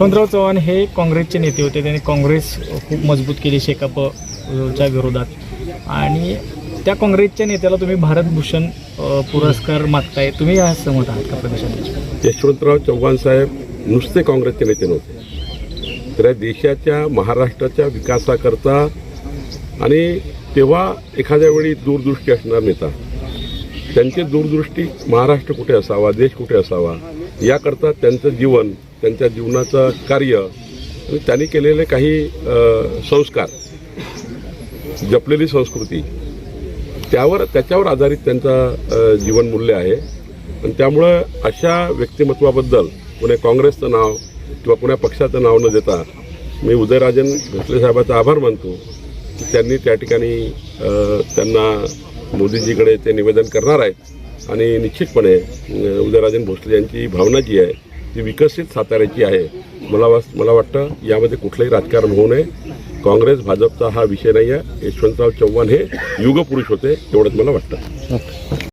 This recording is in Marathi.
यशवंतराव चव्हाण हे काँग्रेसचे नेते होते. त्यांनी काँग्रेस खूप मजबूत केली शेकापच्या विरोधात. आणि त्या काँग्रेसच्या नेत्याला तुम्ही भारतभूषण पुरस्कार मागताय. तुम्ही या सहमत आहात का प्रदेशाध्यक्ष यशवंतराव चव्हाण साहेब नुसते काँग्रेसचे नेते नव्हते. तर देशाच्या महाराष्ट्राच्या विकासाकरता आणि तेव्हा एखाद्या वेळी दूरदृष्टी असणार नेता त्यांची दूरदृष्टी महाराष्ट्र कुठे असावा देश कुठे असावा याकरता त्यांचं जीवन त्यांच्या जीवनाचं कार्य आणि त्यांनी केलेले काही संस्कार जपलेली संस्कृती त्यावर त्याच्यावर आधारित त्यांचा जीवनमूल्य आहे. आणि त्यामुळं अशा व्यक्तिमत्वाबद्दल पुणे काँग्रेसचं नाव किंवा पुण्या पक्षाचं नाव न देता मी उदयराजन भोसलेसाहेबाचा आभार मानतो की त्यांनी त्या ठिकाणी त्यांना मोदीजीकडे ते निवेदन करणार आहेत. आणि निश्चितपणे उदयराजन भोसले यांची भावना जी आहे ती विकसित साताऱ्याची आहे. मला वास मला वाटतं यामध्ये कुठलंही राजकारण होऊ नये. काँग्रेस भाजपचा हा विषय नाही आहे यशवंतराव चव्हाण हे युगपुरुष होते एवढंच मला वाटतं.